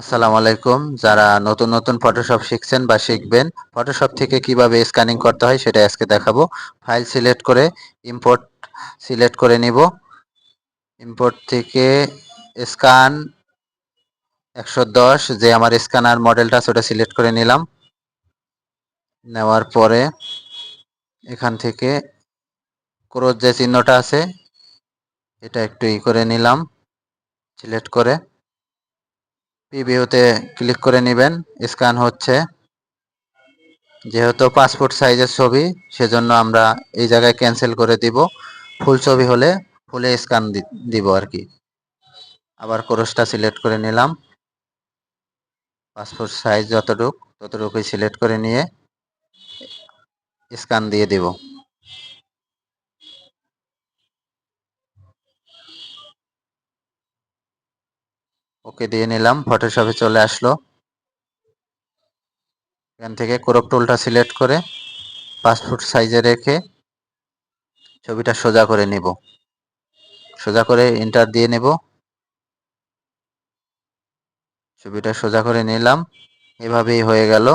আসসালামু আলাইকুম। যারা নতুন নতুন ফটোশপ শিখছেন বা শিখবেন ফটোশপ থেকে কীভাবে স্ক্যানিং করতে হয় সেটা আজকে দেখাবো। ফাইল সিলেক্ট করে ইম্পোর্ট সিলেক্ট করে নিব। ইম্পোর্ট থেকে স্ক্যান একশো দশ, যে আমার স্ক্যানার মডেলটা সেটা সিলেক্ট করে নিলাম। নেওয়ার পরে এখান থেকে ক্রোজ যে চিহ্নটা আছে, এটা একটু ই করে নিলাম সিলেক্ট করে। প্রিভিউতে ক্লিক করে নেবেন। স্ক্যান হচ্ছে। যেহেতু পাসপোর্ট সাইজের ছবি, সেজন্য আমরা এই জায়গায় ক্যান্সেল করে দিব। ফুল ছবি হলে ফুলে স্ক্যান দিব আর কি। আবার ক্রসটা সিলেক্ট করে নিলাম। পাসপোর্ট সাইজ যতটুক, ততটুকুই সিলেক্ট করে নিয়ে স্ক্যান দিয়ে দিব। ওকে দিয়ে নিলাম ফটোশপে চলে আসলো। এখান থেকে ক্রপ টুলটা সিলেক্ট করে পাসপোর্ট সাইজে রেখে ছবিটা সোজা করে নিব। সোজা করে ইন্টার দিয়ে নেব। ছবিটা সোজা করে নিলাম। এভাবেই হয়ে গেল।